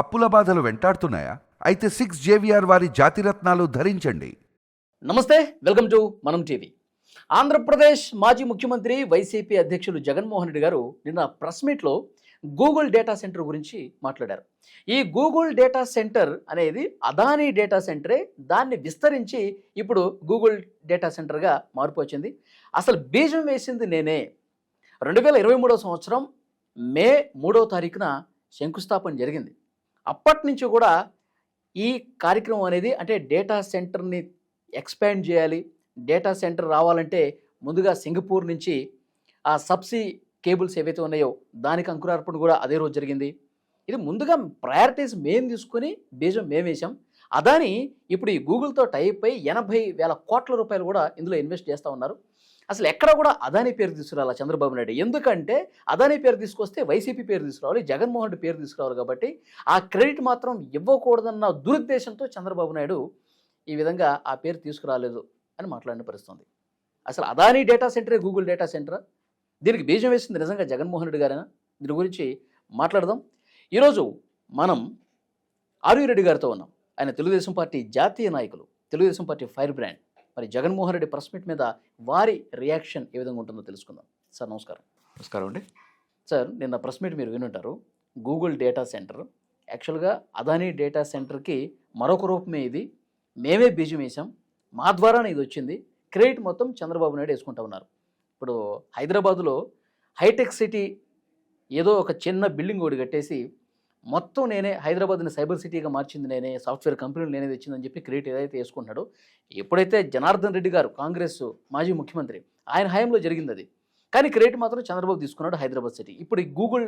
అప్పుల బాధలు వెంటాడుతున్నాయా? అయితే సిక్స్ జేవిఆర్ వారి జాతిరత్నాలు ధరించండి. నమస్తే welcome to Manam TV. Andhra Pradesh మాజీ ముఖ్యమంత్రి వైసీపీ అధ్యక్షులు జగన్మోహన్ రెడ్డి గారు నిన్న ప్రెస్ మీట్లో గూగుల్ డేటా సెంటర్ గురించి మాట్లాడారు. ఈ గూగుల్ డేటా సెంటర్ అనేది అదానీ డేటా సెంటరే దాన్ని విస్తరించి ఇప్పుడు గూగుల్ డేటా సెంటర్గా మార్పు వచ్చింది. అసలు బీజం వేసింది నేనే. రెండు వేల ఇరవై మూడో సంవత్సరం మే మూడో తారీఖున శంకుస్థాపన జరిగింది. అప్పటి నుంచి కూడా ఈ కార్యక్రమం అనేది అంటే డేటా సెంటర్ని ఎక్స్పాండ్ చేయాలి. డేటా సెంటర్ రావాలంటే ముందుగా సింగపూర్ నుంచి ఆ సబ్సీ కేబుల్స్ ఏవైతే ఉన్నాయో దానికి అంకురార్పణ కూడా అదే రోజు జరిగింది. ఇది ముందుగా ప్రయారిటీస్ మేము తీసుకొని బీజం మేమేసాం అదాని ఇప్పుడు ఈ గూగుల్తో టైప్ అయి ఎనభై వేల కోట్ల రూపాయలు కూడా ఇందులో ఇన్వెస్ట్ చేస్తూ ఉన్నారు. అసలు ఎక్కడ కూడా అదాని పేరు తీసుకురావాలి చంద్రబాబు నాయుడు? ఎందుకంటే అదాని పేరు తీసుకొస్తే వైసీపీ పేరు తీసుకురావాలి జగన్మోహన్ రెడ్డి పేరు తీసుకురావాలి కాబట్టి ఆ క్రెడిట్ మాత్రం ఇవ్వకూడదన్న దురుద్దేశంతో చంద్రబాబు నాయుడు ఈ విధంగా ఆ పేరు తీసుకురాలేదు అని మాట్లాడిన పరిస్థితుంది. అసలు అదాని డేటా సెంటరే గూగుల్ డేటా సెంటరా? దీనికి బీజం వేసింది నిజంగా జగన్మోహన్ రెడ్డి గారేనా? దీని గురించి మాట్లాడదాం. ఈరోజు మనం ఆర్యూ రెడ్డి గారితో ఉన్నాం. ఆయన తెలుగుదేశం పార్టీ జాతీయ నాయకులు తెలుగుదేశం పార్టీ ఫైర్ బ్రాండ్. మరి జగన్మోహన్ రెడ్డి ప్రెస్ మీట్ మీద వారి రియాక్షన్ ఏ విధంగా ఉంటుందో తెలుసుకుందాం. సార్ నమస్కారం. నమస్కారం అండి. సార్ నిన్న ప్రెస్ మీట్ మీరు వినుంటారు. Google data centre. యాక్చువల్గా అదానీ డేటా సెంటర్కి మరొక రూపమే ఇది. మేమే బీజం వేసాం మా ద్వారానే ఇది వచ్చింది. క్రెడిట్ మొత్తం చంద్రబాబు నాయుడు వేసుకుంటా ఉన్నారు. ఇప్పుడు హైదరాబాదులో హైటెక్ సిటీ ఏదో ఒక చిన్న బిల్డింగ్ ఒకటి కట్టేసి మొత్తం నేనే హైదరాబాద్ని సైబర్ సిటీగా మార్చింది నేనే సాఫ్ట్వేర్ కంపెనీలు నేనే తెచ్చిందని చెప్పి క్రెడిట్ ఏదైతే వేసుకుంటున్నాడో ఎప్పుడైతే జనార్దన్ రెడ్డి గారు కాంగ్రెస్ మాజీ ముఖ్యమంత్రి ఆయన హయాంలో జరిగింది అది కానీ క్రెడిట్ మాత్రం చంద్రబాబు తీసుకున్నాడు హైదరాబాద్ సిటీ. ఇప్పుడు ఈ గూగుల్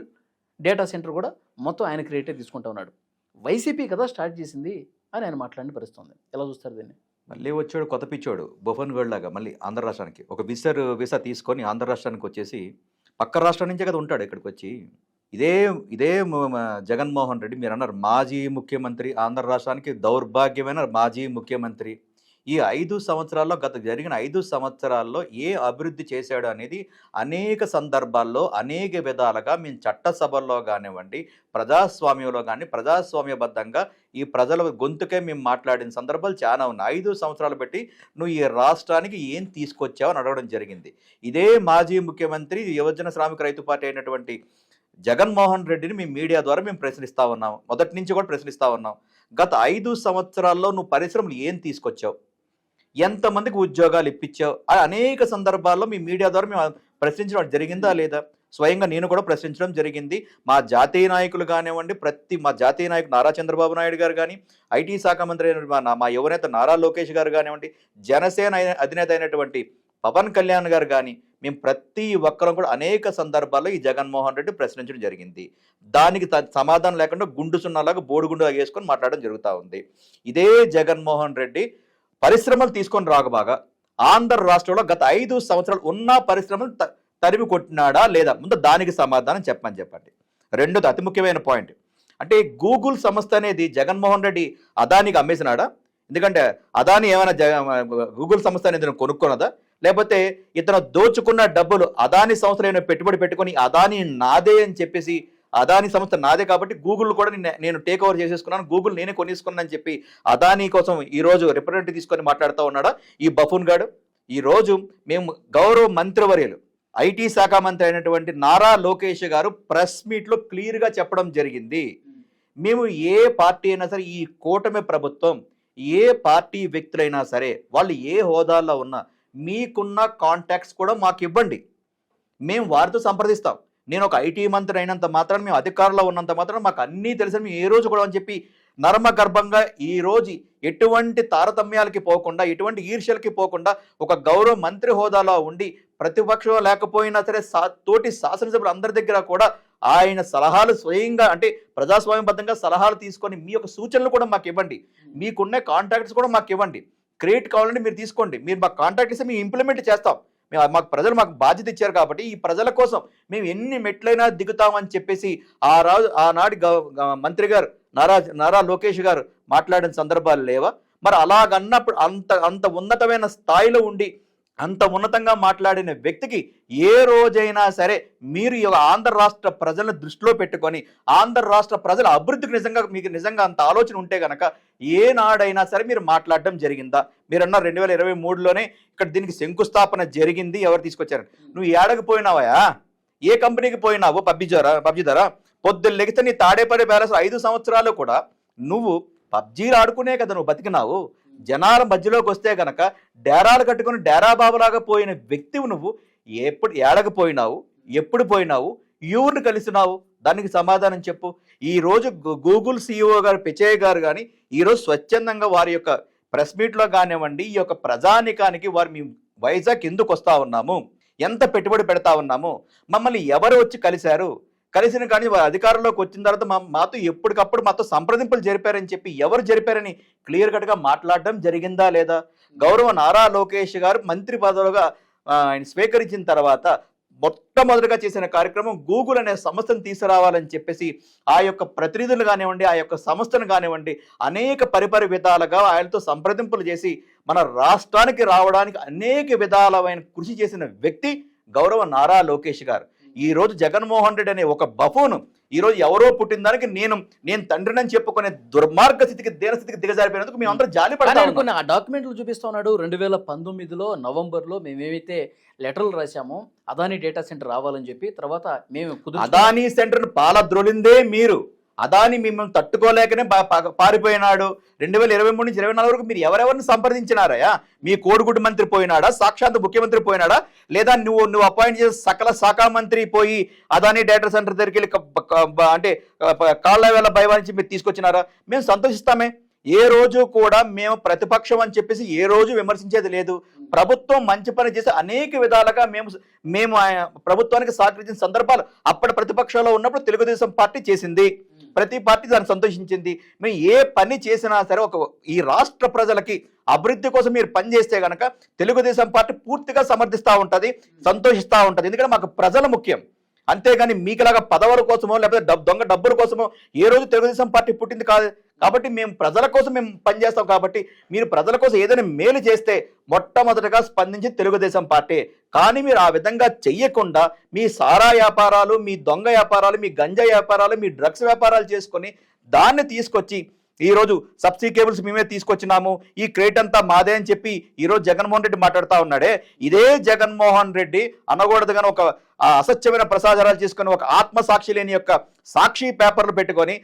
డేటా సెంటర్ కూడా మొత్తం ఆయన క్రెడిటే తీసుకుంటా ఉన్నాడు. వైసీపీ కదా స్టార్ట్ చేసింది అని ఆయన మాట్లాడిన పరిస్థితుంది. ఎలా చూస్తారు దీన్ని? మళ్ళీ వచ్చాడు కొత్త పిచ్చాడు బొఫన్ గోల్డ్ లాగా మళ్ళీ ఆంధ్ర రాష్ట్రానికి. ఒక విసర్ వీసా తీసుకొని ఆంధ్ర రాష్ట్రానికి వచ్చేసి పక్క రాష్ట్రం నుంచే కదా ఉంటాడు ఇక్కడికి వచ్చి. ఇదే ఇదే జగన్మోహన్ రెడ్డి మీరు అన్నారు మాజీ ముఖ్యమంత్రి ఆంధ్ర రాష్ట్రానికి దౌర్భాగ్యమైన మాజీ ముఖ్యమంత్రి. ఈ ఐదు సంవత్సరాల్లో గత జరిగిన ఐదు సంవత్సరాల్లో ఏ అభివృద్ధి చేశాడు అనేది అనేక సందర్భాల్లో అనేక విధాలుగా మేము చట్టసభల్లో కానివ్వండి ప్రజాస్వామ్యంలో కానీ ప్రజాస్వామ్యబద్ధంగా ఈ ప్రజల గొంతుకే మేము మాట్లాడిన సందర్భాలు చాలా ఉన్నాయి. ఐదు సంవత్సరాలు బట్టి నువ్వు ఈ రాష్ట్రానికి ఏం తీసుకొచ్చావు అని అడగడం జరిగింది. ఇదే మాజీ ముఖ్యమంత్రి యువజన శ్రామిక రైతు పార్టీ అయినటువంటి జగన్మోహన్ రెడ్డిని మీ మీడియా ద్వారా మేము ప్రశ్నిస్తా ఉన్నాం. మొదటి నుంచి కూడా ప్రశ్నిస్తా ఉన్నాం. గత ఐదు సంవత్సరాల్లో నువ్వు పరిశ్రమలు ఏం తీసుకొచ్చావు? ఎంతమందికి ఉద్యోగాలు ఇప్పించావు? ఆ అనేక సందర్భాల్లో మీ మీడియా ద్వారా మేము ప్రశ్నించడం జరిగిందా లేదా? స్వయంగా నేను కూడా ప్రశ్నించడం జరిగింది. మా జాతీయ నాయకులు కానివ్వండి ప్రతి మా జాతీయ నాయకుడు నారా చంద్రబాబు నాయుడు గారు కానీ ఐటీ శాఖ మంత్రి అయిన మా యువనేత నారా లోకేష్ గారు కానివ్వండి జనసేన అధినేత అయినటువంటి పవన్ కళ్యాణ్ గారు కానీ మేము ప్రతి ఒక్కరం కూడా అనేక సందర్భాల్లో ఈ జగన్మోహన్ రెడ్డి ప్రశ్నించడం జరిగింది. దానికి త- సమాధానం లేకుండా గుండు సున్నాలాగా బోడుగుండుగా వేసుకొని మాట్లాడడం జరుగుతూ ఉంది. ఇదే జగన్మోహన్ రెడ్డి పరిశ్రమలు తీసుకొని రాకబాగా ఆంధ్ర రాష్ట్రంలో గత ఐదు సంవత్సరాలు ఉన్న పరిశ్రమలు త- తరిమి కొట్టినాడా లేదా? ముందు దానికి సమాధానం చెప్పమని చెప్పండి. రెండోది అతి ముఖ్యమైన పాయింట్. అంటే గూగుల్ సంస్థ అనేది జగన్మోహన్ రెడ్డి అదానికి అమ్మేసినాడా? ఎందుకంటే అదాని ఏమైనా జగ గూగుల్ సంస్థ అనేది కొనుక్కున్నదా? లేకపోతే ఇతను దోచుకున్న డబ్బులు అదాని సంస్థలు ఏమైనా పెట్టుబడి పెట్టుకొని అదాని నాదే అని చెప్పేసి అదాని సంస్థ నాదే కాబట్టి గూగుల్ కూడా నేను- నేను టేక్ ఓవర్ చేసేసుకున్నాను. గూగుల్ నేనే కొనేసుకున్నాను అని చెప్పి అదాని కోసం ఈరోజు రిప్రజెంటేటివ్ తీసుకొని మాట్లాడుతూ ఉన్నాడా? ఈ బఫూన్ గాడు. ఈరోజు మేము గౌరవ మంత్రివర్యులు ఐటీ శాఖ మంత్రి అయినటువంటి నారా లోకేష్ గారు ప్రెస్ మీట్లో క్లియర్గా చెప్పడం జరిగింది. మేము ఏ పార్టీ అయినా సరే ఈ కూటమి ప్రభుత్వం ఏ పార్టీ వ్యక్తులైనా సరే వాళ్ళు ఏ హోదాల్లో ఉన్నా మీకున్న కాంటాక్ట్స్ కూడా మాకు ఇవ్వండి. మేము వారితో సంప్రదిస్తాం. నేను ఒక ఐటీ మంత్రి అయినంత మాత్రం మేము అధికారంలో ఉన్నంత మాత్రం మాకు అన్నీ తెలిసిన మేము ఏ రోజు కూడా అని చెప్పి నర్మగర్భంగా ఈ రోజు ఎటువంటి తారతమ్యాలకి పోకుండా ఎటువంటి ఈర్ష్యలకి పోకుండా ఒక గౌరవ మంత్రి హోదాలో ఉండి ప్రతిపక్షం లేకపోయినా సరే సా తోటి శాసనసభ్యులు అందరి దగ్గర కూడా ఆయన సలహాలు స్వయంగా అంటే ప్రజాస్వామ్యబద్ధంగా సలహాలు తీసుకొని మీ యొక్క సూచనలు కూడా మాకు ఇవ్వండి. మీకున్న కాంటాక్ట్స్ కూడా మాకు ఇవ్వండి. క్రియేట్ కావాలంటే మీరు తీసుకోండి. మీరు మాకు కాంటాక్ట్ ఇస్తే మేము ఇంప్లిమెంట్ చేస్తాం. మేము మాకు ప్రజలు మాకు బాధ్యత ఇచ్చారు కాబట్టి ఈ ప్రజల కోసం మేము ఎన్ని మెట్లైనా దిగుతామని చెప్పేసి ఆ రాజు ఆనాటి మంత్రి గారు నారా నారా లోకేష్ గారు మాట్లాడిన సందర్భాలు లేవా? మరి అలాగన్నప్పుడు అంత అంత ఉన్నతమైన స్థాయిలో ఉండి అంత ఉన్నతంగా మాట్లాడిన వ్యక్తికి ఏ రోజైనా సరే మీరు ఈ ఆంధ్ర రాష్ట్ర ప్రజలను దృష్టిలో పెట్టుకొని ఆంధ్ర రాష్ట్ర ప్రజల అభివృద్ధికి నిజంగా మీకు నిజంగా అంత ఆలోచన ఉంటే గనక ఏనాడైనా సరే మీరు మాట్లాడడం జరిగిందా? మీరు అన్న రెండు వేల ఇరవై మూడులోనే ఇక్కడ దీనికి శంకుస్థాపన జరిగింది ఎవరు తీసుకొచ్చారు? నువ్వు ఏడకి పోయినావా ఏ కంపెనీకి పోయినావు? పబ్జి ద్వారా పబ్జి ద్వారా పొద్దున్న లెగితే నీ తాడేపడే బ్యాలెన్స్ ఐదు సంవత్సరాలు కూడా నువ్వు పబ్జీలు ఆడుకునే కదా నువ్వు బతికినావు. జనాల మధ్యలోకి వస్తే గనక డేరాలు కట్టుకుని డేరా బాబులాగా పోయిన వ్యక్తివు నువ్వు. ఎప్పుడు ఏడకపోయినావు ఎప్పుడు పోయినావు? ఎవరిని కలిసినావు? దానికి సమాధానం చెప్పు. ఈరోజు గూగుల్ సిఇఓ గారు పిచయ్య గారు కానీ ఈరోజు స్వచ్ఛందంగా వారి యొక్క ప్రెస్ మీట్లో కానివ్వండి ఈ యొక్క ప్రజానికానికి వారు మేము వైజాగ్ ఎందుకు వస్తూ ఉన్నాము? ఎంత పెట్టుబడి పెడతా ఉన్నాము? మమ్మల్ని ఎవరు వచ్చి కలిశారు? కలిసిన కానీ అధికారంలోకి వచ్చిన తర్వాత మా మాతో ఎప్పటికప్పుడు మాతో సంప్రదింపులు జరిపారని చెప్పి ఎవరు జరిపారని క్లియర్ కట్గా మాట్లాడడం జరిగిందా లేదా? గౌరవ నారా లోకేష్ గారు మంత్రి పదవులుగా ఆయన స్వీకరించిన తర్వాత మొట్టమొదటిగా చేసిన కార్యక్రమం గూగుల్ అనే సంస్థను తీసుకురావాలని చెప్పేసి ఆ యొక్క ప్రతినిధులు కానివ్వండి ఆ యొక్క సంస్థను కానివ్వండి అనేక పరిపరి విధాలుగా ఆయనతో సంప్రదింపులు చేసి మన రాష్ట్రానికి రావడానికి అనేక విధాలమైన కృషి చేసిన వ్యక్తి గౌరవ నారా లోకేష్ గారు. ఈ రోజు జగన్మోహన్ రెడ్డి అనే ఒక బఫూను ఈ రోజు ఎవరో పుట్టిన దానికి నేను నేను తండ్రినని చెప్పుకునే దుర్మార్గ స్థితికి దీన స్థితికి దిగజారిపోయినందుకు మేము అందరూ జాలి కానీ పడతా ఆయన కొన్ని ఆ డాక్యుమెంట్లు చూపిస్తా ఉన్నాడు రెండు వేల పంతొమ్మిదిలో నవంబర్లో మేము ఏవైతే లెటర్లు రాశామో అదాని డేటా సెంటర్ రావాలని చెప్పి తర్వాత మేము. అదానీ సెంటర్ పాలద్రోలిందే మీరు అదాని మిమ్మల్ని తట్టుకోలేకనే పారిపోయినాడు. రెండు వేల ఇరవై మూడు నుంచి ఇరవై నాలుగు వరకు మీరు ఎవరెవరిని సంప్రదించినారయ్యా? మీ కోడిగుడ్డు మంత్రి పోయినాడా? సాక్షాత్ ముఖ్యమంత్రి పోయినాడా? లేదా నువ్వు నువ్వు అపాయింట్ చేసిన సకల శాఖ మంత్రి పోయి అదాని డేటా సెంటర్ దగ్గరికి వెళ్ళి అంటే కాళ్ళ వేళ భయవానికి మీరు తీసుకొచ్చినారా? మేము సంతోషిస్తామే. ఏ రోజు కూడా మేము ప్రతిపక్షం అని చెప్పేసి ఏ రోజు విమర్శించేది లేదు. ప్రభుత్వం మంచి పని చేసి అనేక విధాలుగా మేము మేము ఆయన ప్రభుత్వానికి సహకరించిన సందర్భాలు అప్పటి ప్రతిపక్షంలో ఉన్నప్పుడు తెలుగుదేశం పార్టీ చేసింది. ప్రతి పార్టీ దాన్ని సంతోషించింది. మేము ఏ పని చేసినా సరే ఒక ఈ రాష్ట్ర ప్రజలకి అభివృద్ధి కోసం మీరు పని చేస్తే తెలుగుదేశం పార్టీ పూర్తిగా సమర్థిస్తూ ఉంటుంది సంతోషిస్తూ ఉంటుంది. ఎందుకంటే మాకు ప్రజలు ముఖ్యం. అంతేగాని మీకులాగా పదవుల కోసమో లేకపోతే డబ్ దొంగ డబ్బుల కోసమో ఏ రోజు తెలుగుదేశం పార్టీ పుట్టింది కాదు. కాబట్టి మేము ప్రజల కోసం మేము పనిచేస్తాం కాబట్టి మీరు ప్రజల కోసం ఏదైనా మేలు చేస్తే మొట్టమొదటగా స్పందించి తెలుగుదేశం పార్టీ. కానీ మీరు ఆ విధంగా చెయ్యకుండా మీ సారా వ్యాపారాలు మీ దొంగ వ్యాపారాలు మీ గంజా వ్యాపారాలు మీ డ్రగ్స్ వ్యాపారాలు చేసుకొని దాన్ని తీసుకొచ్చి ఈరోజు రోజు సబ్సిడీ కేబుల్స్ మేమే తీసుకొచ్చినాము. ఈ క్రేట్ అంతా మాదే అని చెప్పి ఈరోజు జగన్మోహన్ రెడ్డి మాట్లాడుతూ ఉన్నాడే. ఇదే జగన్మోహన్ రెడ్డి అనకూడదు కానీ ఒక అసత్యమైన ప్రసారాలు చేసుకొని ఒక ఆత్మసాక్షి లేని యొక్క సాక్షి పేపర్లు పెట్టుకొని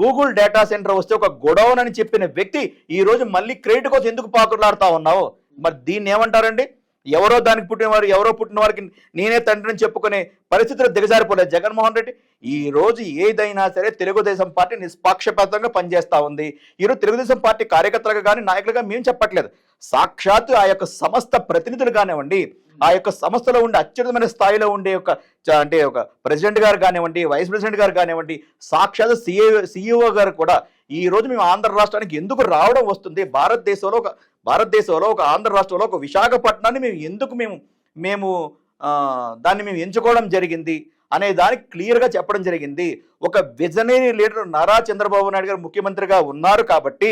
గూగుల్ డేటా సెంటర్ వస్తే ఒక గొడవనని అని చెప్పిన వ్యక్తి ఈరోజు మళ్ళీ క్రెడిట్ కోసం ఎందుకు పాకులాడుతూ ఉన్నావు? మరి దీన్ని ఏమంటారండి? ఎవరో దానికి పుట్టినవారు ఎవరో పుట్టిన వారికి నేనే తండ్రిని చెప్పుకునే పరిస్థితులు దిగజారిపోలేదు. జగన్మోహన్ రెడ్డి ఈ రోజు ఏదైనా సరే తెలుగుదేశం పార్టీ నిష్పాక్షపాతంగా పనిచేస్తూ ఉంది. ఈరోజు తెలుగుదేశం పార్టీ కార్యకర్తలుగా కానీ నాయకులుగా మేము చెప్పట్లేదు. సాక్షాత్తు ఆ యొక్క సంస్థ ప్రతినిధులు కానివ్వండి ఆ యొక్క సంస్థలో ఉండే అత్యున్నతమైన స్థాయిలో ఉండే ఒక చ- అంటే ఒక ప్రెసిడెంట్ గారు కానివ్వండి వైస్ ప్రెసిడెంట్ గారు కానివ్వండి సాక్షాత్ సిఏ సిఇఓ గారు కూడా ఈ రోజు మేము ఆంధ్ర రాష్ట్రానికి ఎందుకు రావడం వస్తుంది? భారతదేశంలో ఒక భారతదేశంలో ఒక ఆంధ్ర రాష్ట్రంలో ఒక విశాఖపట్నాన్ని మేము ఎందుకు మేము మేము దాన్ని మేము ఎంచుకోవడం జరిగింది అనే దానికి క్లియర్గా చెప్పడం జరిగింది. ఒక విజనరీ లీడర్ నారా చంద్రబాబు నాయుడు గారు ముఖ్యమంత్రిగా ఉన్నారు కాబట్టి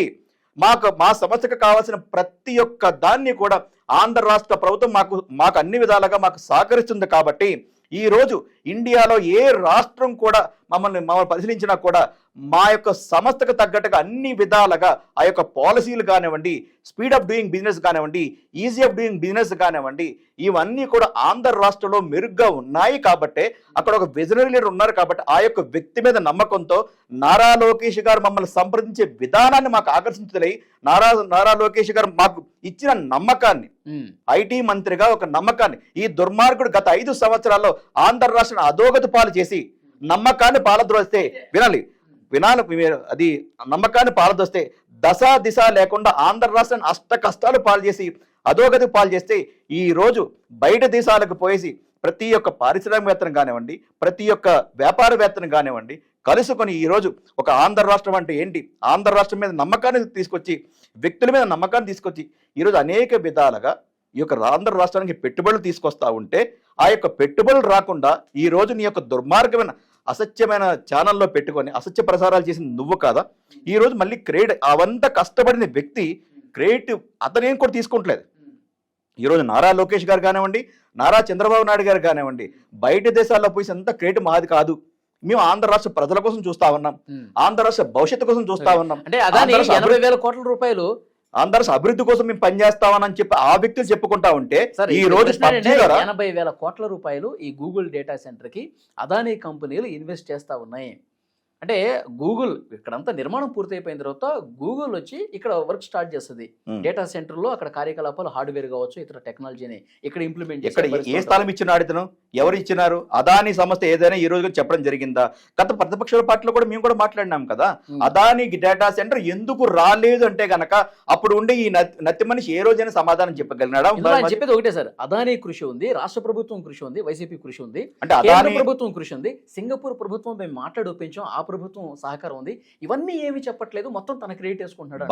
మాకు మా సమస్యకు కావాల్సిన ప్రతి ఒక్క దాన్ని కూడా ఆంధ్ర రాష్ట్ర ప్రభుత్వం మాకు మాకు అన్ని విధాలుగా మాకు సహకరిస్తుంది కాబట్టి ఈ రోజు ఇండియాలో ఏ రాష్ట్రం కూడా మమ్మల్ని మమ్మల్ని పరిశీలించినా కూడా మా యొక్క సంస్థకు తగ్గట్టుగా అన్ని విధాలుగా ఆ యొక్క పాలసీలు కానివ్వండి స్పీడ్ ఆఫ్ డూయింగ్ బిజినెస్ కానివ్వండి ఈజీ ఆఫ్ డూయింగ్ బిజినెస్ కానివ్వండి ఇవన్నీ కూడా ఆంధ్ర రాష్ట్రంలో మెరుగ్గా ఉన్నాయి కాబట్టే అక్కడ ఒక విజనరీ లీడర్ ఉన్నారు కాబట్టి ఆ యొక్క వ్యక్తి మీద నమ్మకంతో నారా లోకేష్ గారు మమ్మల్ని సంప్రదించే విధానాన్ని మాకు ఆకర్షించలై నారా నారా లోకేష్ గారు మాకు ఇచ్చిన నమ్మకాన్ని. ఐటీ మంత్రిగా ఒక నమ్మకాన్ని ఈ దుర్మార్గుడు గత ఐదు సంవత్సరాల్లో ఆంధ్ర రాష్ట్రాన్ని అధోగతి పాలు చేసి నమ్మకాన్ని పాలద్రోస్తే వినాలి వినాలి మీరు అది నమ్మకాన్ని పాలదొస్తే దశ దిశ లేకుండా ఆంధ్ర రాష్ట్రాన్ని అష్ట కష్టాలు పాలు చేసి అధోగతి పాలు చేస్తే ఈరోజు బయట దేశాలకు పోయేసి ప్రతి ఒక్క పారిశ్రామికవేత్తను కానివ్వండి ప్రతి ఒక్క వ్యాపారవేత్తను కానివ్వండి కలుసుకొని ఈరోజు ఒక ఆంధ్ర రాష్ట్రం అంటే ఏంటి? ఆంధ్ర రాష్ట్రం మీద నమ్మకాన్ని తీసుకొచ్చి వ్యక్తుల మీద నమ్మకాన్ని తీసుకొచ్చి ఈరోజు అనేక విధాలుగా ఈ యొక్క ఆంధ్ర రాష్ట్రానికి పెట్టుబడులు తీసుకొస్తా ఉంటే ఆ యొక్క పెట్టుబడులు రాకుండా ఈరోజు నీ యొక్క దుర్మార్గమైన అసత్యమైన ఛానల్లో పెట్టుకొని అసత్య ప్రసారాలు చేసిన నువ్వు కాదా? ఈ రోజు మళ్ళీ క్రెడిట్ అవంతా కష్టపడిన వ్యక్తి క్రెడిట్ అతనేం కూడా తీసుకుంటలేదు ఈరోజు నారా లోకేష్ గారు కానివ్వండి నారా చంద్రబాబు నాయుడు గారు కానివ్వండి బయట దేశాల్లో పోయి ఎంత క్రియేట్ మాది కాదు. మేము ఆంధ్ర రాష్ట్ర ప్రజల కోసం చూస్తా ఉన్నాం. ఆంధ్ర రాష్ట్ర భవిష్యత్తు కోసం చూస్తా ఉన్నాం. అంటే రాష్ట్ర ఎనభై వేల కోట్ల రూపాయలు రాష్ట్ర అభివృద్ధి కోసం మేము పనిచేస్తామని చెప్పి ఆ వ్యక్తులు చెప్పుకుంటా ఉంటే ఈ రోజు ఎనభై వేల కోట్ల రూపాయలు ఈ గూగుల్ డేటా సెంటర్కి అదానీ కంపెనీలు ఇన్వెస్ట్ చేస్తా ఉన్నాయి. అంటే గూగుల్ ఇక్కడంతా నిర్మాణం పూర్తయిపోయిన తర్వాత గూగుల్ వచ్చి ఇక్కడ వర్క్ స్టార్ట్ చేస్తుంది. డేటా సెంటర్లో అక్కడ కార్యకలాపాలు హార్డ్వేర్ కావచ్చు ఇతర టెక్నాలజీని ఇక్కడ ఇంప్లిమెంట్ ఎక్కడ ఏ స్థలం ఇచ్చినాడు ఇతను? ఎవరు ఇచ్చినారు? అదాని సంస్థ ఏదైనా ఈ రోజు చెప్పడం జరిగిందా? గత ప్రతిపక్షాల పార్టీలో కూడా మేము కూడా మాట్లాడినాం కదా. అదాని డేటా సెంటర్ ఎందుకు రాలేదు అంటే గనక అప్పుడు ఉండే ఈ నత్- నత్తి మనిషి ఏ రోజైనా సమాధానం చెప్పగలిగినాడా? చెప్పేది ఒకటే సార్. అదానీ కృషి ఉంది రాష్ట్ర ప్రభుత్వం కృషి ఉంది వైసీపీ కృషి ఉంది అంటే ప్రభుత్వం కృషి ఉంది సింగపూర్ ప్రభుత్వం మేము మాట్లాడి ఒప్పించాం ఆ ప్రభుత్వం సహకారం ఉంది. ఇవన్నీ ఏమి చెప్పట్లేదు. మొత్తం తన క్రియేట్ చేసుకుంటున్నాడు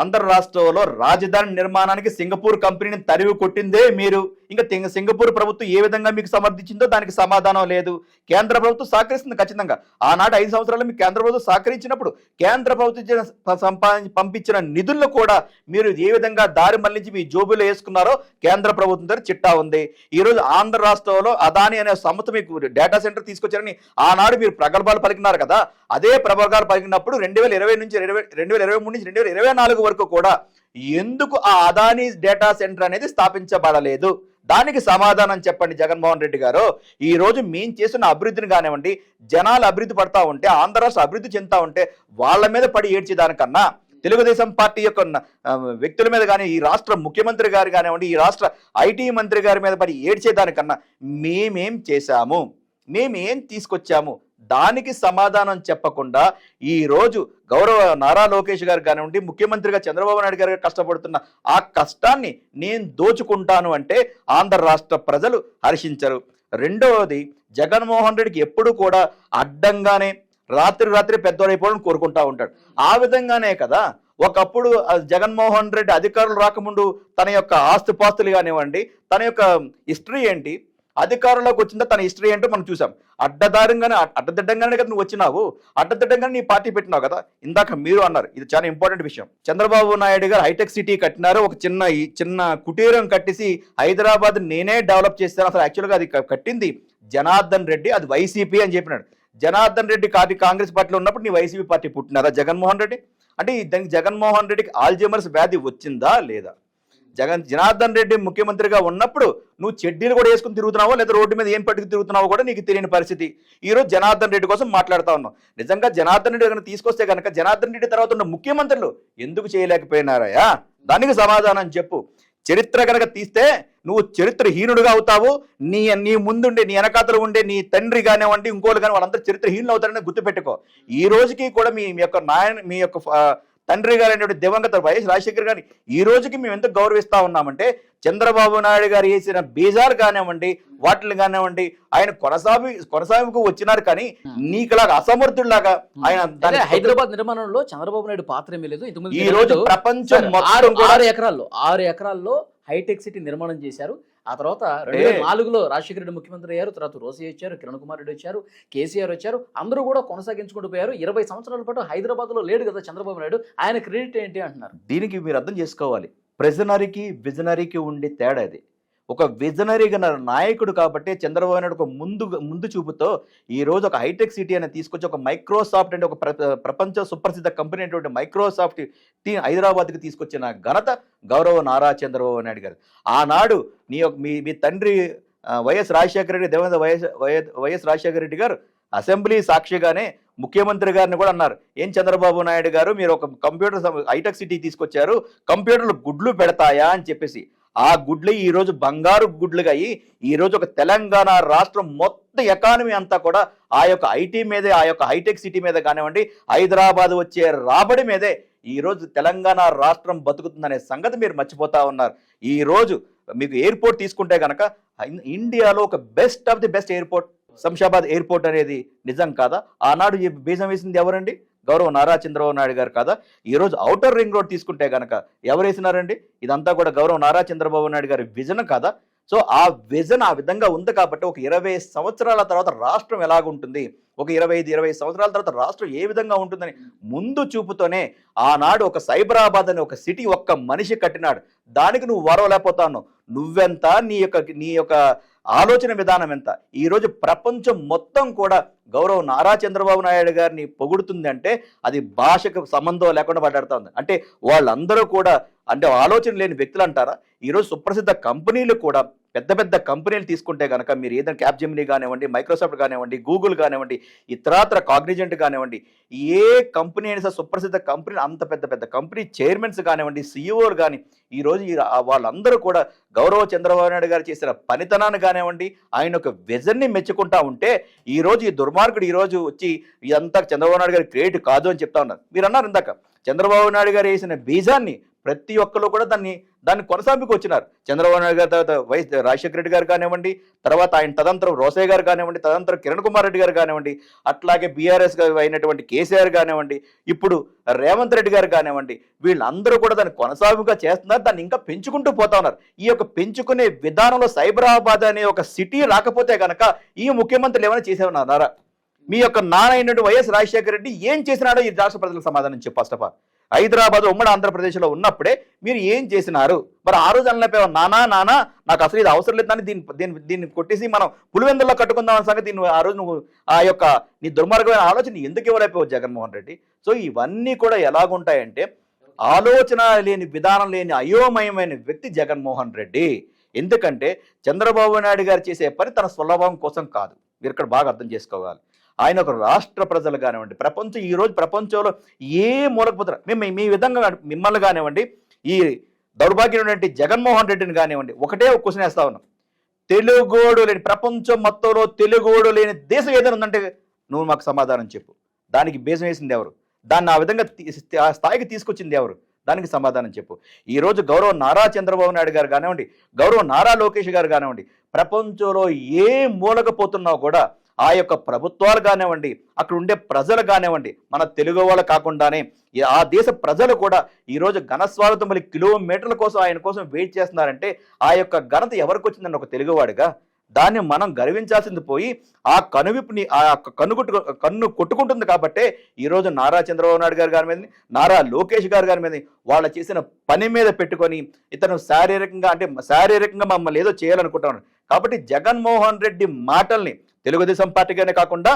ఆంధ్ర రాష్ట్రంలో రాజధాని నిర్మాణానికి సింగపూర్ కంపెనీని తరివి కొట్టిందే మీరు. ఇంకా సింగపూర్ ప్రభుత్వం ఏ విధంగా మీకు సమర్థించిందో దానికి సమాధానం లేదు. కేంద్ర ప్రభుత్వం సహకరిస్తుంది ఖచ్చితంగా. ఆనాడు ఐదు సంవత్సరాలు మీకు కేంద్ర ప్రభుత్వం సహకరించినప్పుడు కేంద్ర ప్రభుత్వం పంపించిన నిధులను కూడా మీరు ఏ విధంగా దారి మళ్ళించి మీ జోబులో వేసుకున్నారో కేంద్ర ప్రభుత్వం దగ్గర చిట్టా ఉంది. ఈ ఆంధ్ర రాష్ట్రంలో అదాని అనే సంస్థ మీకు డేటా సెంటర్ తీసుకొచ్చారని ఆనాడు మీరు ప్రగల్భాలు పలికినారు కదా. అదే ప్రగల్భాలు పలికినప్పుడు రెండు వేల ఇరవై నుంచి రెండు వేల రెండు వేల ఇరవై మూడు నుంచి రెండు వేల ఇరవై నాలుగు వరకు కూడా ఎందుకు ఆ అదానీ డేటా సెంటర్ అనేది స్థాపించబడలేదు? దానికి సమాధానం చెప్పండి జగన్మోహన్ రెడ్డి గారు. ఈ రోజు మేము చేస్తున్న అభివృద్ధిని కానివ్వండి జనాలు అభివృద్ధి పడతా ఉంటే ఆంధ్ర రాష్ట్ర అభివృద్ధి చెందుతా ఉంటే వాళ్ళ మీద పడి ఏడ్చేదానికన్నా తెలుగుదేశం పార్టీ యొక్క వ్యక్తుల మీద కానీ ఈ రాష్ట్ర ముఖ్యమంత్రి గారు కానివ్వండి ఈ రాష్ట్ర ఐటీ మంత్రి గారి మీద పడి ఏడ్చేదానికన్నా మేమేం చేశాము? మేమేం తీసుకొచ్చాము? దానికి సమాధానం చెప్పకుండా ఈ రోజు గౌరవ నారా లోకేష్ గారు కానివ్వండి ముఖ్యమంత్రిగా చంద్రబాబు నాయుడు గారు కష్టపడుతున్న ఆ కష్టాన్ని నేను దోచుకుంటాను అంటే ఆంధ్ర రాష్ట్ర ప్రజలు హర్షించరు. రెండవది జగన్మోహన్ రెడ్డికి ఎప్పుడు కూడా అడ్డంగానే రాత్రి రాత్రి పెద్దోడైపోవడం కోరుకుంటా ఉంటాడు. ఆ విధంగానే కదా ఒకప్పుడు జగన్మోహన్ రెడ్డి అధికారులు రాకముందు తన యొక్క ఆస్తిపాస్తులు కానివ్వండి తన యొక్క హిస్టరీ ఏంటి అధికారంలోకి వచ్చిందా? తన హిస్టరీ ఏంటో మనం చూసాం. అడ్డదారంగానే అడ్డదిడ్డంగానే కదా నువ్వు వచ్చినావు. అడ్డదిడ్డంగానే నీ పార్టీ పెట్టినావు కదా. ఇందాక మీరు అన్నారు ఇది చాలా ఇంపార్టెంట్ విషయం. చంద్రబాబు నాయుడు గారు హైటెక్ సిటీ కట్టినారు ఒక చిన్న ఈ చిన్న కుటీరం కట్టేసి హైదరాబాద్ నేనే డెవలప్ చేస్తాను అసలు యాక్చువల్గా అది కట్టింది జనార్దన్ రెడ్డి అది వైసీపీ అని చెప్పినాడు. జనార్దన్ రెడ్డి కాటి కాంగ్రెస్ పార్టీలో ఉన్నప్పుడు నీ వైసీపీ పార్టీ పుట్టినారా జగన్మోహన్ రెడ్డి? అంటే దానికి జగన్మోహన్ రెడ్డికి ఆల్జీమర్స్ వ్యాధి వచ్చిందా లేదా? జగన్ జనార్దన్ రెడ్డి ముఖ్యమంత్రిగా ఉన్నప్పుడు నువ్వు చెడ్డీలు కూడా వేసుకుని తిరుగుతున్నావో లేదా రోడ్డు మీద ఏం పట్టుకు తిరుగుతున్నావో కూడా నీకు తెలియని పరిస్థితి. ఈ రోజు జనార్దన్ రెడ్డి కోసం మాట్లాడుతా ఉన్నావు నిజంగా జనార్దన్ రెడ్డి కనుక తీసుకొస్తే కనుక జనార్దన్ రెడ్డి తర్వాత ఉన్న ముఖ్యమంత్రులు ఎందుకు చేయలేకపోయినారయ్యా? దానికి సమాధానం చెప్పు. చరిత్ర కనుక తీస్తే నువ్వు చరిత్రహీనుడుగా అవుతావు. నీ నీ ముందుండే నీ వెనకాతలు ఉండే నీ తండ్రి కానివ్వండి ఇంకోళ్ళు కానీ వాళ్ళందరూ చరిత్రహీనులు అవుతారని గుర్తుపెట్టుకో. ఈ రోజుకి కూడా మీ మీ యొక్క నాయన మీ యొక్క తండ్రి గారైనటువంటి దివంగత వైఎస్ రాజశేఖర్ గారిని ఈ రోజుకి మేము ఎంత గౌరవిస్తా ఉన్నామంటే చంద్రబాబు నాయుడు గారు వేసిన బీజార్ కానివ్వండి వాటిని కానివ్వండి ఆయన కొనసాగి కొనసాగుకు వచ్చినారు కానీ నీకులాగా అసమర్థుడిలాగా ఆయన హైదరాబాద్ నిర్మాణంలో చంద్రబాబు నాయుడు పాత్ర ఏమీ లేదు. ఈ రోజు ప్రపంచం ఆరు ఎకరాల్లో ఆరు ఎకరాల్లో హైటెక్ సిటీ నిర్మాణం చేశారు. ఆ తర్వాత రెండు వేల నాలుగులో రాజశేఖర రెడ్డి ముఖ్యమంత్రి అయ్యారు తర్వాత రోసీ వచ్చారు కిరణ్ కుమార్ రెడ్డి వచ్చారు కేసీఆర్ వచ్చారు అందరూ కూడా కొనసాగించుకుంటూ పోయారు. ఇరవై సంవత్సరాల పాటు హైదరాబాద్లో లేడు కదా చంద్రబాబు నాయుడు ఆయన క్రెడిట్ ఏంటి అంటున్నారు? దీనికి మీరు అర్థం చేసుకోవాలి. ప్రెజనరీకి విజనరీకి ఉండే తేడా ఇది. ఒక విజనరీ నాయకుడు కాబట్టి చంద్రబాబు నాయుడు ఒక ముందు ముందు చూపుతో ఈ రోజు ఒక హైటెక్ సిటీ అని తీసుకొచ్చి ఒక మైక్రోసాఫ్ట్ అంటే ఒక ప్ర- ప్రపంచ సుప్రసిద్ధ కంపెనీ అయినటువంటి మైక్రోసాఫ్ట్ టీ హైదరాబాద్కి తీసుకొచ్చిన ఘనత గౌరవ నారా చంద్రబాబు నాయుడు గారు ఆనాడు నీ యొక్క మీ మీ తండ్రి YS Rajasekhara Reddy Devendra YS YS YS Rajasekhara Reddy garu assembly సాక్షిగానే ముఖ్యమంత్రి గారిని కూడా అన్నారు. ఏం చంద్రబాబు నాయుడు గారు మీరు ఒక కంప్యూటర్ హైటెక్ సిటీ తీసుకొచ్చారు కంప్యూటర్లు గుడ్లు పెడతాయా? అని చెప్పేసి. ఆ గుడ్లు ఈరోజు బంగారు గుడ్లుగా అయ్యి ఈ రోజు ఒక తెలంగాణ రాష్ట్రం మొత్తం ఎకానమీ అంతా కూడా ఆ యొక్క ఐటీ మీదే ఆ యొక్క హైటెక్ సిటీ మీద కానివ్వండి హైదరాబాద్ వచ్చే రాబడి మీదే ఈరోజు తెలంగాణ రాష్ట్రం బతుకుతుందనే సంగతి మీరు మర్చిపోతా ఉన్నారు. ఈరోజు మీకు ఎయిర్పోర్ట్ తీసుకుంటే కనుక ఇండియాలో ఒక best of the best airport Shamshabad airport అనేది నిజం కాదా? ఆనాడు బీజం వేసింది ఎవరండి? గౌరవ నారా చంద్రబాబు నాయుడు గారు కదా? ఈరోజు అవుటర్ ఔటర్ రింగ్ రోడ్ తీసుకుంటే కనుక ఎవరేసినారండి ఇదంతా కూడా గౌరవ నారా చంద్రబాబు నాయుడు గారి విజన్ కదా? సో ఆ విజన్ ఆ విధంగా ఉంది కాబట్టి ఒక ఇరవై సంవత్సరాల తర్వాత రాష్ట్రం ఎలాగుంటుంది? ఒక ఇరవై ఐదు ఇరవై సంవత్సరాల తర్వాత రాష్ట్రం ఏ విధంగా ఉంటుందని ముందు చూపుతోనే ఆనాడు ఒక సైబరాబాద్ అనే ఒక సిటీ ఒక్క మనిషి కట్టినాడు. దానికి నువ్వు వరవలేకపోతాను నువ్వెంత నీ యొక్క నీ యొక్క ఆలోచన విధానం ఎంత? ఈరోజు ప్రపంచం మొత్తం కూడా గౌరవ నారా చంద్రబాబు నాయుడు గారిని పొగుడుతుంది అంటే అది భాషకు సంబంధం లేకుండా మాట్లాడుతూ ఉంది. అంటే వాళ్ళందరూ కూడా అంటే ఆలోచన లేని వ్యక్తులు అంటారా? ఈరోజు సుప్రసిద్ధ కంపెనీలు కూడా పెద్ద పెద్ద కంపెనీలు తీసుకుంటే కనుక మీరు ఏదైనా క్యాప్ జెమినీ కానివ్వండి మైక్రోసాఫ్ట్ కానివ్వండి గూగుల్ కానివ్వండి ఇతరాతర కాగ్నిజెంట్ కానివ్వండి ఏ కంపెనీ అయినా సరే సుప్రసిద్ధ కంపెనీ అంత పెద్ద పెద్ద కంపెనీ చైర్మన్స్ కానివ్వండి సీఈఓలు కానీ ఈరోజు ఈ వాళ్ళందరూ కూడా గౌరవ చంద్రబాబు నాయుడు గారు చేసిన పనితనాన్ని కానీ కానివ్వండి ఆయన ఒక విజన్ని మెచ్చుకుంటా ఉంటే ఈరోజు ఈ దుర్మార్గుడు ఈరోజు వచ్చి ఇదంతా చంద్రబాబు నాయుడు గారి క్రియేట్ కాదు అని చెప్తా ఉన్నారు. మీరు అన్నారు ఇందాక చంద్రబాబు నాయుడు గారు వేసిన బీజాన్ని ప్రతి ఒక్కరు కూడా దాన్ని దాన్ని కొనసాగుకు వచ్చినారు చంద్రబాబు నాయుడు గారి తర్వాత వైఎస్ రాజశేఖర రెడ్డి గారు కానివ్వండి తర్వాత ఆయన తదంతరం రోసయ్య గారు కానివ్వండి తదంతరం కిరణ్ కుమార్ రెడ్డి గారు కానివ్వండి అట్లాగే బీఆర్ఎస్ అయినటువంటి కేసీఆర్ కానివ్వండి ఇప్పుడు రేవంత్ రెడ్డి గారు కానివ్వండి వీళ్ళందరూ కూడా దాన్ని కొనసాగుగా చేస్తున్నారు. దాన్ని ఇంకా పెంచుకుంటూ పోతా ఉన్నారు. ఈ యొక్క పెంచుకునే విధానంలో సైబరాబాద్ అనే ఒక సిటీ రాకపోతే కనుక ఈ ముఖ్యమంత్రులు ఏమైనా చేసేవన్నారా? మీ యొక్క నాన్న అయినటువంటి వైఎస్ రాజశేఖర రెడ్డి ఏం చేసినాడో ఈ రాష్ట్ర ప్రజలకు సమాధానం చెప్పు ఫస్ట్ ఆఫ్ ఆల్. హైదరాబాద్ ఉమ్మడి ఆంధ్రప్రదేశ్లో ఉన్నప్పుడే మీరు ఏం చేసినారు? మరి ఆ రోజు అనలేపే నానా నానా నాకు అసలు ఇది అవసరం లేదని దీన్ని దీన్ని దీన్ని కొట్టేసి మనం పులివెందుల్లో కట్టుకుందాం అనే సంగతి దీన్ని ఆ రోజు నువ్వు ఆ యొక్క నీ దుర్మార్గమైన ఆలోచన ఎందుకు ఇవ్వలేకపోయావు జగన్మోహన్ రెడ్డి? సో ఇవన్నీ కూడా ఎలాగుంటాయంటే ఆలోచన లేని విధానం లేని అయోమయమైన వ్యక్తి జగన్మోహన్ రెడ్డి. ఎందుకంటే చంద్రబాబు నాయుడు గారు చేసే పని తన స్వలాభం కోసం కాదు. మీరు ఇక్కడ బాగా అర్థం చేసుకోవాలి. ఆయన ఒక రాష్ట్ర ప్రజలు కానివ్వండి ప్రపంచం ఈరోజు ప్రపంచంలో ఏ మూలకపోతారు మేము మీ విధంగా మిమ్మల్ని కానివ్వండి ఈ దౌర్భాగ్యమైనటువంటి జగన్మోహన్ రెడ్డిని కానివ్వండి ఒకటే ఒక క్వశ్చన్ వేస్తా ఉన్నాం. తెలుగోడు లేని ప్రపంచం మొత్తంలో తెలుగోడు లేని దేశం ఏదైనా ఉందంటే నువ్వు మాకు సమాధానం చెప్పు. దానికి బేసం వేసింది ఎవరు? దాన్ని ఆ విధంగా ఆ స్థాయికి తీసుకొచ్చింది ఎవరు? దానికి సమాధానం చెప్పు. ఈరోజు గౌరవ నారా చంద్రబాబు నాయుడు గారు కానివ్వండి గౌరవ నారా లోకేష్ గారు కానివ్వండి ప్రపంచంలో ఏ మూలకపోతున్నావు కూడా ఆ యొక్క ప్రభుత్వాలు కానివ్వండి అక్కడ ఉండే ప్రజలు కానివ్వండి మన తెలుగు వాళ్ళు కాకుండానే ఆ దేశ ప్రజలు కూడా ఈరోజు ఘనస్వాగతం మళ్ళీ కిలోమీటర్ల కోసం ఆయన కోసం వెయిట్ చేస్తున్నారంటే ఆ యొక్క ఘనత ఎవరికి వచ్చిందని ఒక తెలుగువాడిగా దాన్ని మనం గర్వించాల్సింది పోయి ఆ కనువిప్పుని ఆ యొక్క కన్ను కొట్టు కన్ను కొట్టుకుంటుంది కాబట్టే ఈ రోజు నారా చంద్రబాబు నాయుడు గారి గారి మీద నారా లోకేష్ గారి గారి మీద వాళ్ళ చేసిన పని మీద పెట్టుకొని ఇతను శారీరకంగా అంటే శారీరకంగా మమ్మల్ని ఏదో చేయాలనుకుంటున్నాను కాబట్టి జగన్మోహన్ రెడ్డి మాటల్ని తెలుగుదేశం పార్టీగానే కాకుండా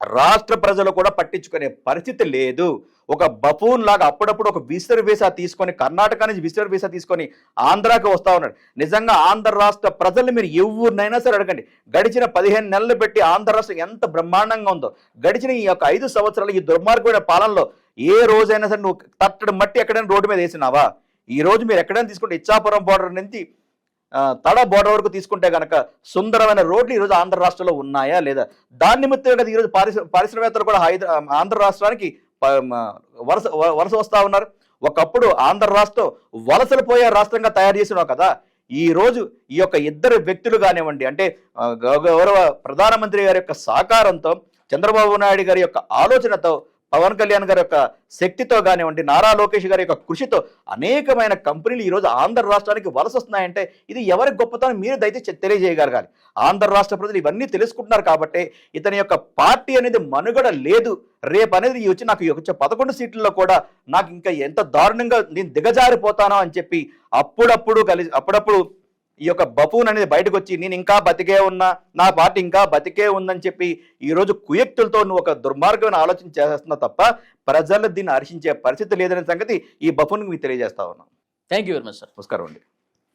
రాష్ట్ర ప్రజలు కూడా పట్టించుకునే పరిస్థితి లేదు. ఒక బఫూన్ లాగా అప్పుడప్పుడు ఒక విసిర్ వీసా తీసుకొని కర్ణాటక నుంచి విసిర్ వీసా తీసుకొని ఆంధ్రాకి వస్తా ఉన్నాడు. నిజంగా ఆంధ్ర రాష్ట్ర ప్రజల్ని మీరు ఎవరినైనా సరే అడగండి. గడిచిన పదిహేను నెలలు పెట్టి ఆంధ్ర రాష్ట్రం ఎంత బ్రహ్మాండంగా ఉందో గడిచిన ఈ యొక్క ఐదు సంవత్సరాలు ఈ దుర్మార్గమైన పాలనలో ఏ రోజైనా సరే నువ్వు తట్టడం మట్టి ఎక్కడైనా రోడ్డు మీద వేసినావా? ఈ రోజు మీరు ఎక్కడైనా తీసుకుంటే ఇచ్చాపురం బోర్డర్ నుంచి తడ బోర్డర్ వరకు తీసుకుంటే కనుక సుందరమైన రోడ్లు ఈరోజు ఆంధ్ర రాష్ట్రంలో ఉన్నాయా లేదా? దాని నిమిత్తంగా కదా ఈరోజు పారిశ్ర పారిశ్రామికవేత్తలు కూడా హైదరా ఆంధ్ర రాష్ట్రానికి వరుస వరుస వలస ఉన్నారు. ఒకప్పుడు ఆంధ్ర రాష్ట్రం వలసలు పోయే రాష్ట్రంగా తయారు చేసినావు కదా? ఈ రోజు ఈ యొక్క ఇద్దరు వ్యక్తులు కానివ్వండి అంటే గౌ- గౌరవ ప్రధానమంత్రి గారి యొక్క సహకారంతో చంద్రబాబు నాయుడు గారి యొక్క ఆలోచనతో పవన్ కళ్యాణ్ గారి యొక్క శక్తితో కానివ్వండి నారా లోకేష్ గారి యొక్క కృషితో అనేకమైన కంపెనీలు ఈరోజు ఆంధ్ర రాష్ట్రానికి వలస వస్తున్నాయంటే ఇది ఎవరి గొప్పతనం మీరు దయచేసి తెలియజేయగలగాలి. ఆంధ్ర రాష్ట్ర ప్రజలు ఇవన్నీ తెలుసుకుంటున్నారు కాబట్టి ఇతని యొక్క పార్టీ అనేది మనుగడ లేదు. రేపు అనేది ఈ వచ్చి నాకు వచ్చే పదకొండు సీట్లలో కూడా నాకు ఇంకా ఎంత దారుణంగా నేను దిగజారిపోతానో అని చెప్పి అప్పుడప్పుడు కలిసి అప్పుడప్పుడు ఈ యొక్క బఫూన్ అనేది బయటకు వచ్చి నేను ఇంకా బతికే ఉన్నా నా పార్టీ ఇంకా బతికే ఉందని చెప్పి ఈ రోజు కుయక్తులతో నువ్వు ఒక దుర్మార్గమైన ఆలోచన చేస్తున్నావు తప్ప ప్రజలు దీన్ని హర్షించే పరిస్థితి లేదనే సంగతి ఈ బఫూన్కి మీకు తెలియజేస్తా ఉన్నాం. Thank you very much sir నమస్కారం అండి.